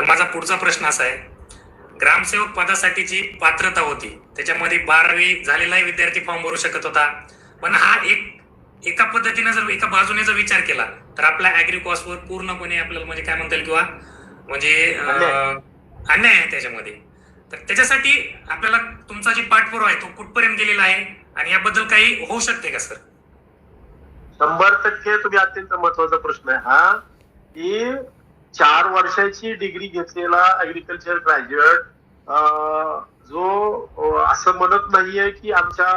तर माझा पुढचा प्रश्न असा आहे. ग्रामसेवक पदासाठीची पात्रता होती त्याच्यामध्ये बारावी झालेलाही विद्यार्थी फॉर्म भरू शकत होता. पण हा एक एका पद्धतीने जर एका बाजूने जर विचार केला तर आपल्या अॅग्री कॉस्टवर पूर्णपणे आपल्याला म्हणजे काय म्हणता येईल किंवा म्हणजे अन्याय आहे त्याच्यामध्ये. तर त्याच्यासाठी आपल्याला तुमचा जे पाठपुरावा आहे तो कुठपर्यंत गेलेला आहे? आणि याबद्दल काही होऊ शकते का सर? शंभर टक्के तुम्ही अत्यंत महत्त्वाचा प्रश्न आहे. हा की चार वर्षाची डिग्री घेतलेला अग्रिकल्चर ग्रॅज्युएट जो असं म्हणत नाहीये की आमच्या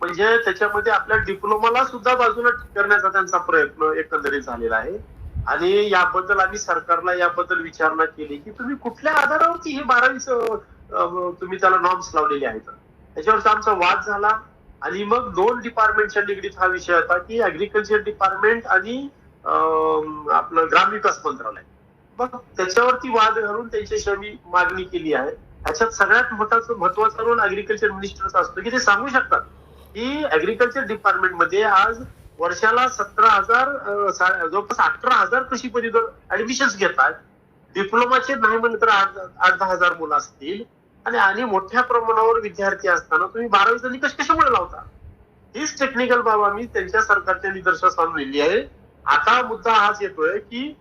म्हणजे त्याच्यामध्ये आपल्या डिप्लोमाला सुद्धा बाजूला करण्याचा त्यांचा प्रयत्न एकंदरीत झालेला आहे. आणि याबद्दल आम्ही सरकारला याबद्दल विचारणा केली की तुम्ही कुठल्या आधारावरती हे बारावीच तुम्ही त्याला नॉर्म्स लावलेले आहेत. त्याच्यावरचा आमचा वाद झाला. आणि मग दोन डिपार्टमेंटच्या निगडीत हा विषय होता की अग्रिकल्चर डिपार्टमेंट आणि आपलं ग्रामविकास मंत्रालय. मग त्याच्यावरती वाद घालून त्यांच्याशी आम्ही मागणी केली आहे. ह्याच्यात सगळ्यात महत्वाचं महत्त्वाचा रोल अग्रिकल्चर मिनिस्टरचा असतो की ते सांगू शकतात की अग्रिकल्चर डिपार्टमेंटमध्ये आज वर्षाला सतरा हजार जवळपास अठरा हजार कृषी पदवीधर ऍडमिशन घेतात. डिप्लोमाचे नाही म्हणलं तर आठ आठ दहा हजार मुलं असतील. आणि आणि मोठ्या प्रमाणावर विद्यार्थी असताना तुम्ही बारावीचा निकष कशामुळे लावता? हीच टेक्निकल बाब आम्ही त्यांच्या सरकारच्या निदर्शनास आणून लिहिली आहे. आता मुद्दा हाच येतोय की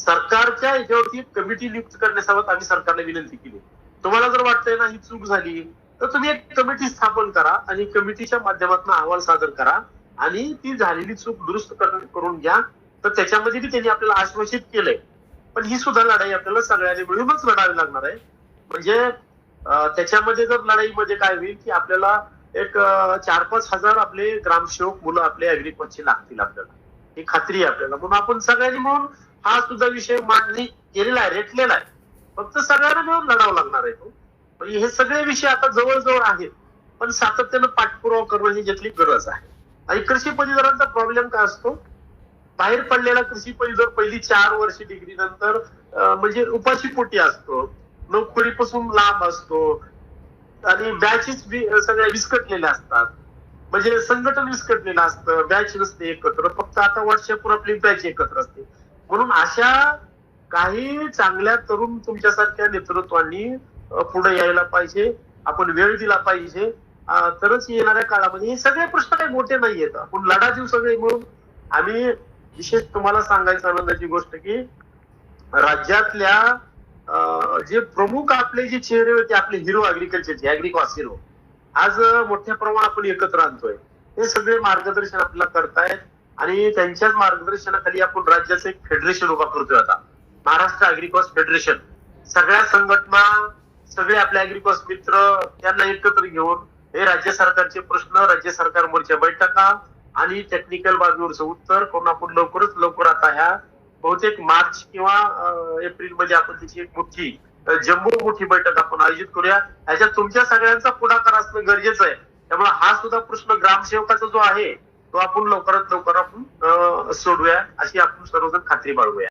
सरकारच्या याच्यावरती कमिटी नियुक्त करण्यासोबत आम्ही सरकारला विनंती केली. तुम्हाला जर वाटतंय ना ही चूक झाली तर तुम्ही एक कमिटी स्थापन करा आणि कमिटीच्या माध्यमातून अहवाल सादर करा आणि ती झालेली चूक दुरुस्त करून घ्या. तर त्याच्यामध्ये त्यांनी आपल्याला आश्वासित केलंय. पण ही सुद्धा लढाई आपल्याला सगळ्यांनी मिळूनच लढावी लागणार आहे. म्हणजे त्याच्यामध्ये जर लढाईमध्ये काय होईल की आपल्याला एक चार पाच हजार आपले ग्रामसेवक मुलं आपले अग्रिकल्चरचे लागतील आपल्याला. ही खात्री आहे आपल्याला. म्हणून आपण सगळ्यांनी म्हणून हा सुद्धा विषय मांडणी केलेला आहे रेटलेला आहे. फक्त सगळ्यांना मिळून लढावं लागणार आहे तो. म्हणजे हे सगळे विषय आता जवळजवळ आहेत. पण सातत्यानं पाठपुरावा करणं ही ज्यातली गरज आहे. आणि कृषी पदवीधरांचा प्रॉब्लेम काय असतो? बाहेर पडलेला कृषी पदवीधर पहिली चार वर्ष डिग्री नंतर म्हणजे उपाशी पोटी असतो. नोकरीपासून लांब असतो. आणि बॅचेस सगळ्या विस्कटलेल्या असतात. म्हणजे संघटन विस्कटलेलं असतं बॅच नसते एकत्र फक्त आता व्हॉट्सअपवर आपली बॅच एकत्र असते. म्हणून अशा काही चांगल्या तरुण तुमच्यासारख्या नेतृत्वांनी पुढे यायला पाहिजे आपण वेळ दिला पाहिजे. तरच येणाऱ्या काळामध्ये हे सगळे प्रश्न काही मोठे नाहीयेत. आपण लढा देऊ सगळे म्हणून आम्ही विशेष तुम्हाला सांगायचं आनंदाची गोष्ट की राज्यातल्या अं, जे प्रमुख आपले जे चेहरे होते आपले हिरो अग्रिकल्चरचे अॅग्रिकॉस हिरो आज मोठ्या प्रमाणात आपण एकत्र आणतोय. हे सगळे मार्गदर्शन आपल्याला करतायत आणि त्यांच्याच मार्गदर्शनाखाली आपण राज्याचं एक फेडरेशन उभा करतोय आता. महाराष्ट्र अॅग्रिकॉस फेडरेशन सगळ्या संघटना सगळे आपले अॅग्रिकॉस मित्र यांना एकत्र घेऊन हे राज्य सरकारचे प्रश्न राज्य सरकारवरच्या बैठका आणि टेक्निकल बाजूवरचं उत्तर करून आपण लवकरच लवकर आता ह्या बहुतेक मार्च किंवा एप्रिलमध्ये आपण त्याची एक मोठी अं, जम्बो मोठी बैठक आपण आयोजित करूया. ह्याच्यात तुमच्या सगळ्यांचा पुढाकार असणं गरजेचं आहे. त्यामुळे हा सुद्धा प्रश्न ग्रामसेवकाचा जो आहे तो आपण लवकरात लवकर आपण सोडूया अशी आपण सर्वजण खात्री बाळगूया.